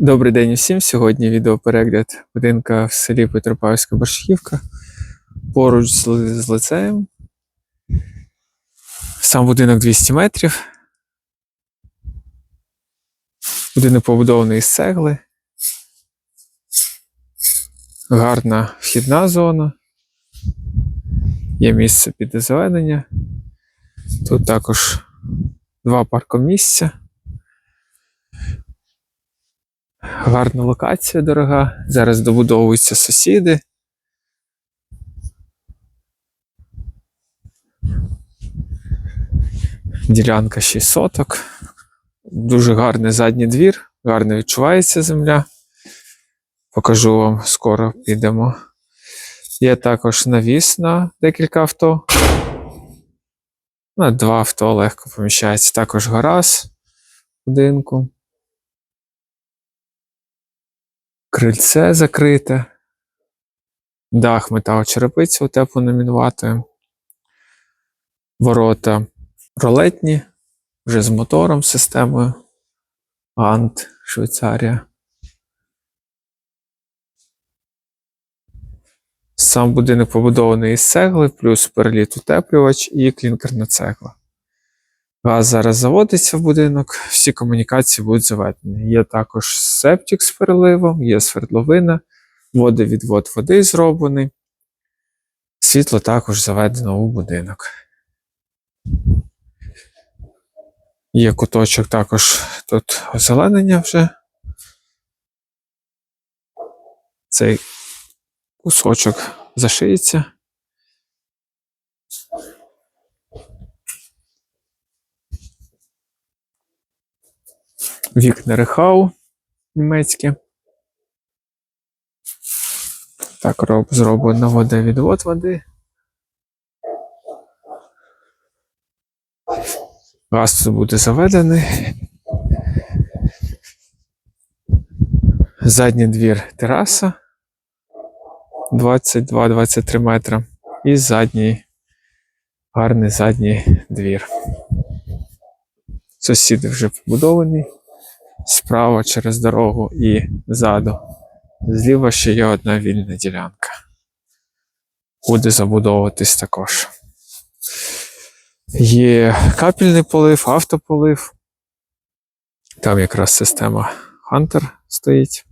Добрий день усім. Сьогодні відеоперегляд будинка в селі Петропавська Борщівка поруч з, лицеєм. Сам будинок 200 метрів. Будинок побудований з цегли. Гарна вхідна зона. Є місце під озеленення. Тут також два паркомісця. Гарна локація дорога. Зараз добудовуються сусіди. Ділянка 6 соток. Дуже гарний задній двір, гарно відчувається земля. Покажу вам скоро підемо. Є також навіс на декілька авто. На два авто легко поміщається. Також гараж в будинку. Крильце закрите. Дах металочерепиця утеплено мінватою. Ворота ролетні, вже з мотором, системою. Ант, Швейцарія. Сам будинок побудований із цегли, плюс переліт утеплювач і клінкерна цегла. Газ зараз заводиться в будинок, всі комунікації будуть заведені. Є також септик з переливом, є свердловина, водовідвод води зроблений. Світло також заведено у будинок. Є куточок також тут озеленення вже. Цей кусочок зашиється. Вікна Рехау німецькі. Так, роб, зроблено водовідвод води. Газ буде заведений. Задній двір тераса 22-23 метра. І задній гарний задній двір. Сусіди вже побудовані. Справа через дорогу і ззаду. Зліва ще є одна вільна ділянка. Буде забудовуватись також. Є капельний полив, автополив. Там якраз система Hunter стоїть.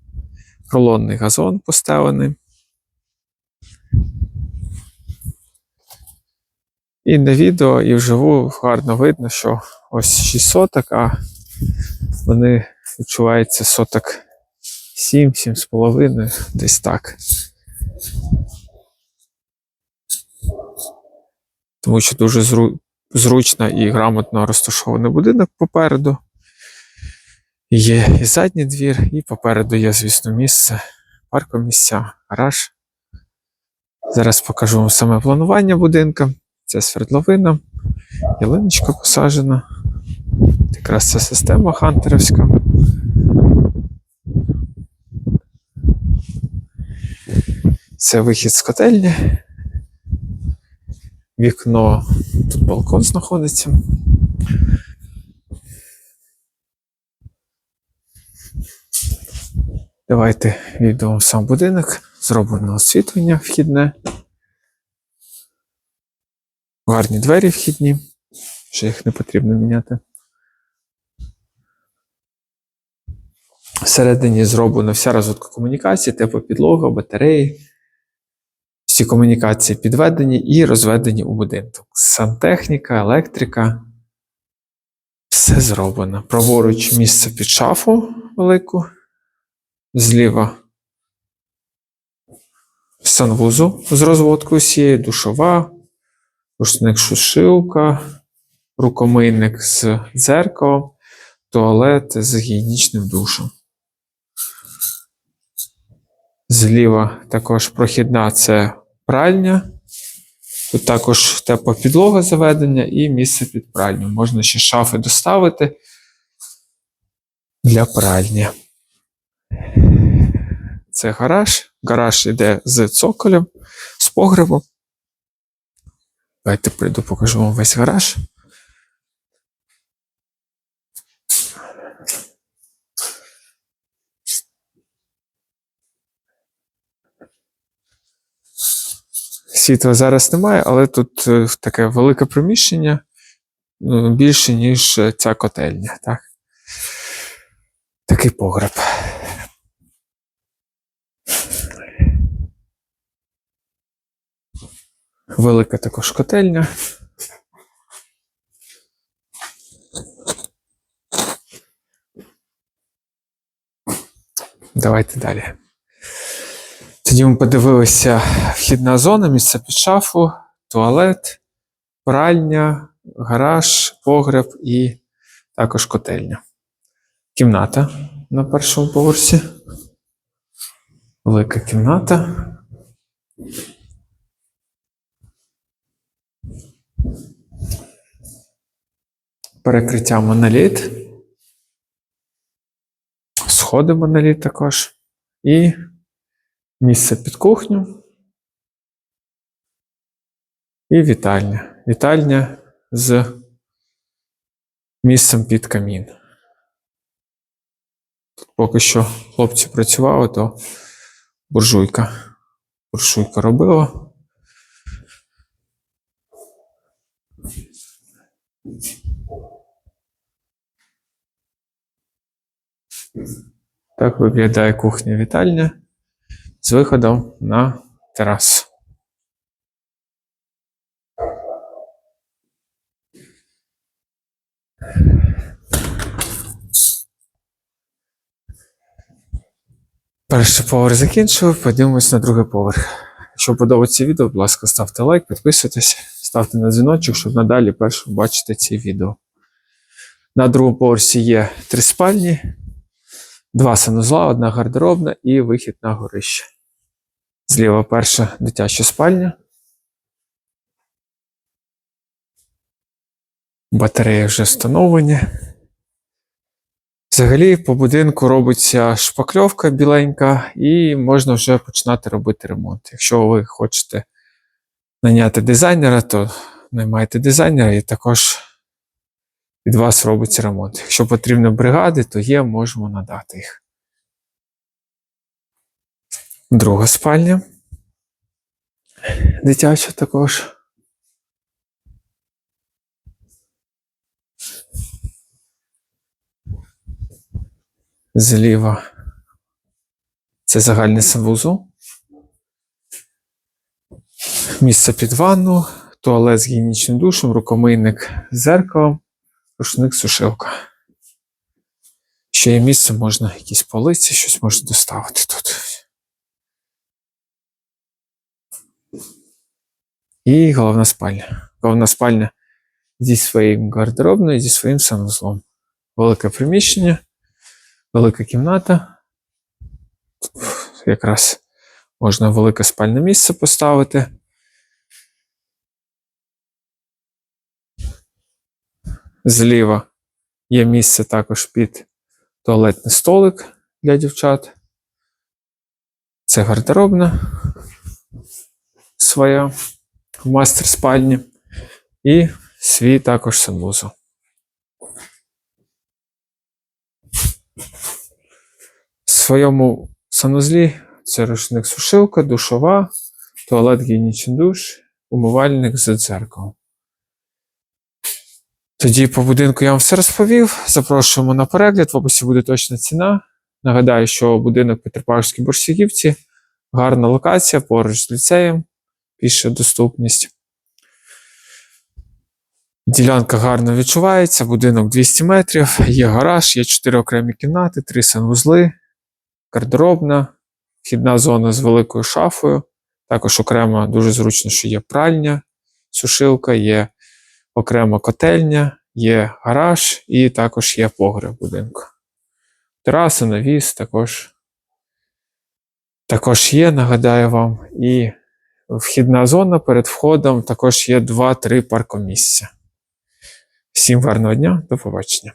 Рулонний газон поставлений. І на відео, і вживу гарно видно, що ось 6 соток, а вони відчуваються соток 7, 7,5, десь так. Тому що дуже зру... зручно і грамотно розташований будинок попереду. Є і задній двір, і попереду є, звісно, місце, паркомісця, гараж. Зараз покажу вам саме планування будинка. Це свердловина, ялиночка посаджена. Якраз це система хантерівська. Це вихід з котельні. Вікно, тут балкон знаходиться. Давайте відео сам будинок. Зроблено освітлення вхідне. Гарні двері вхідні. Ще їх не потрібно міняти. Всередині зроблена вся розвитка комунікації, теплопідлога, батареї. Всі комунікації підведені і розведені у будинку. Сантехніка, електрика. Все зроблено. Праворуч місце під шафу велику. Зліва санвузол з розводкою всієї, душова, рушник сушилка, рукомийник з дзеркалом, туалет з гігієнічним душем. Зліва також прохідна це пральня. Тут також тепла підлога заведення і місце під пральню. Можна ще шафи доставити для пральні. Це гараж. Гараж йде з цоколем, з погребом. Давайте прийду, покажу вам весь гараж. Світла зараз немає, але тут е, таке велике приміщення е, більше, ніж е, ця котельня. Так? Такий погреб. Велика також котельня. Давайте далі. Тоді ми подивилися вхідна зона, місце під шафу, туалет, пральня, гараж, погреб і також котельня. Кімната на першому поверсі. Велика кімната. Перекриття моноліт. Сходи моноліт також. І місце під кухню. І вітальня. Вітальня з місцем під камін. Тут поки що хлопці працювали, то буржуйка. Буржуйка робила. Так виглядає кухня-вітальня з виходом на терасу. Перший поверх закінчив, подивимось на другий поверх. Якщо подобається відео, будь ласка, ставте лайк, підписуйтесь, ставте на дзвіночок, щоб надалі першим бачити ці відео. На другому поверсі є три спальні, два санузла, одна гардеробна і вихід на горище. Зліва перша дитяча спальня. Батареї вже встановлені. Взагалі по будинку робиться шпакльовка біленька, і можна вже починати робити ремонт. Якщо ви хочете наняти дизайнера, то наймайте дизайнера і також від вас робиться ремонт. Якщо потрібні бригади, то є, можемо надати їх. Друга спальня. Дитяча також. Зліва. Це загальний санвузол. Місце під ванну, туалет з гігієнічним душем, рукомийник з зеркалом, рушник сушилка. Ще є місце, можна якісь полиці, щось можна доставити тут. І головна спальня. Головна спальня зі своїм гардеробною, зі своїм санузлом. Велике приміщення, велика кімната. Якраз можна велике спальне місце поставити. Зліва є місце також під туалетний столик для дівчат. Це гардеробна своя в мастер спальні. І свій також санвузол. В своєму санузлі це рушник сушилка, душова, туалет гігієнічний душ, умивальник з дзеркалом. Тоді по будинку я вам все розповів. Запрошуємо на перегляд, в описі буде точна ціна. Нагадаю, що будинок Петропавлівській Борщагівці, гарна локація поруч з ліцеєм, піша доступність. Ділянка гарно відчувається, будинок 200 метрів, є гараж, є 4 окремі кімнати, 3 санвузли, гардеробна, вхідна зона з великою шафою. Також окремо дуже зручно, що є пральня, сушилка, є окрема котельня, є гараж і також є погреб будинку. Тераса, навіс також, також є, нагадаю вам, і вхідна зона перед входом також є 2-3 паркомісця. Всім гарного дня, до побачення.